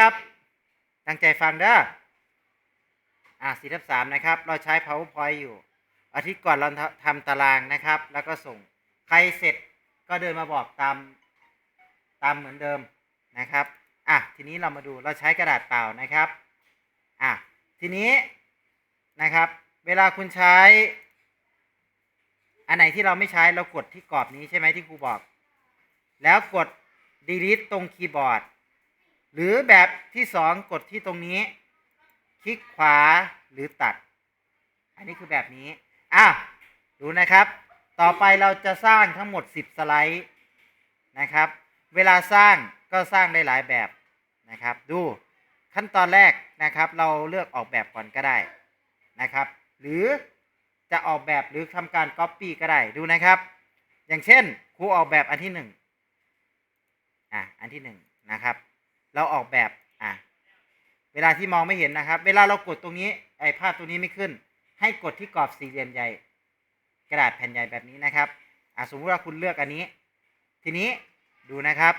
ครับตั้งใจฟังเด้ออะสี่ทับสามนะครับ เราใช้ powerpoint อยู่ อาทิตย์ก่อนเราทำตารางนะครับ แล้วก็ส่งใครเสร็จก็เดินมาบอกตามตามเหมือนเดิมนะครับอะทีนี้เรามาดูเราใช้กระดาษเปล่านะครับอะทีนี้นะครับ เวลาคุณใช้ อันไหนที่เราไม่ใช้เรากดที่กรอบนี้ใช่ไหมที่ครูบอก แล้วกด delete ตรงคีย์บอร์ด หรือแบบที่สองกดที่ตรงนี้ คลิกขวาหรือตัด อันนี้คือแบบนี้อะดูนะครับ ต่อไปเราจะสร้างทั้งหมด 10 สไลด์นะครับ เวลาสร้างก็สร้างได้หลายแบบนะครับ ดูขั้นตอนแรกนะครับ เราเลือกออกแบบก่อนก็ได้นะครับ หรือจะออกแบบหรือทำการ Copy ก็ได้ดูนะครับ อย่างเช่นครูออกแบบอันที่หนึ่งอะอันที่หนึ่งนะครับ เราออกแบบอะเวลาที่มองไม่เห็นนะครับ เวลาเรากดตรงนี้ไอ้ภาพตรงนี้ไม่ขึ้น ให้กดที่กรอบสี่เหลี่ยมใหญ่ กระดาษแผ่นใหญ่แบบนี้นะครับอะสมมติว่าคุณเลือกอันนี้ ทีนี้ดูนะครับ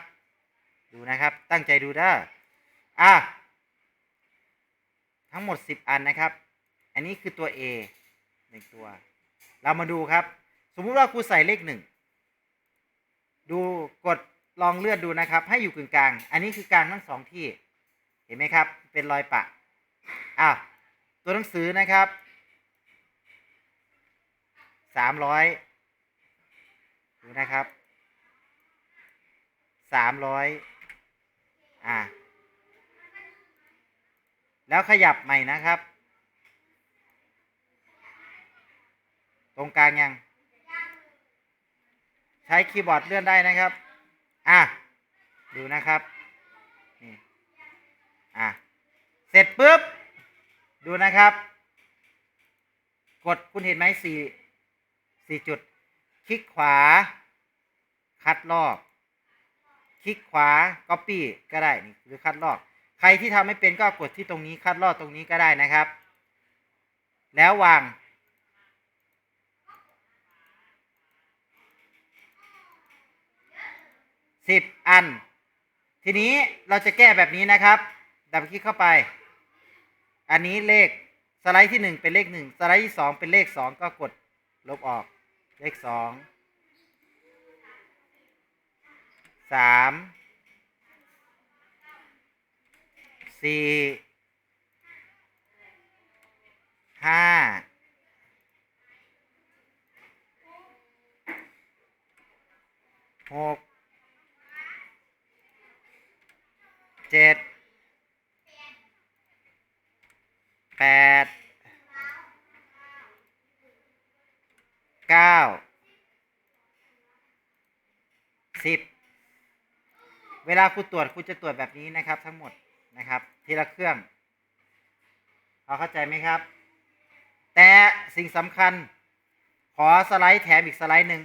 ดูนะครับตั้งใจดูเด้ออะทั้งหมด 10 อันนะครับ อันนี้คือตัว A หนึ่งตัว เรามาดูครับ สมมุติว่าครูใส่เลขหนึ่ง ดูกด ลองเลื่อนดูนะครับ ให้อยู่กึ่งกลาง อันนี้คือกลางทั้งสองที่ เห็นไหมครับ เป็นรอยปะอ้าตัวหนังสือนะครับสามร้อยดูนะครับสามร้อยอ่าแล้วขยับใหม่นะครับ ตรงกลางยัง ใช้คีย์บอร์ดเลื่อนได้นะครับ อะ ดูนะครับ นี่อะ เสร็จปุ๊บ ดูนะครับ กดคุณเห็นไหมสี่สี่จุด คลิกขวา คัดลอก คลิกขวา Copy ก็ได้นี่หรือคัดลอก ใครที่ทำไม่เป็นก็กดที่ตรงนี้คัดลอกตรงนี้ก็ได้นะครับ แล้ววาง สิบอัน ทีนี้เราจะแก้แบบนี้นะครับ ดับคลิกเข้าไป อันนี้เลขสไลด์ที่หนึ่งเป็นเลขหนึ่งสไลด์ที่สองเป็นเลขสองก็กดลบออก เลขสองสามสี่ห้าหก เจ็ดแปดเก้าสิบเวลาคุณตรวจคุณจะตรวจแบบนี้นะครับ ทั้งหมดนะครับ ทีละเครื่องพอเข้าใจไหมครับ แต่สิ่งสำคัญ ขอสไลด์แถมอีกสไลด์หนึ่ง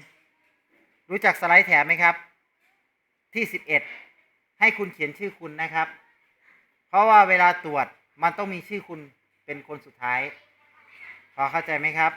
รู้จักสไลด์แถมไหมครับ ที่สิบเอ็ด ให้คุณเขียนชื่อคุณนะครับ เพราะว่าเวลาตรวจมันต้องมีชื่อคุณเป็นคนสุดท้าย พอเข้าใจไหมครับ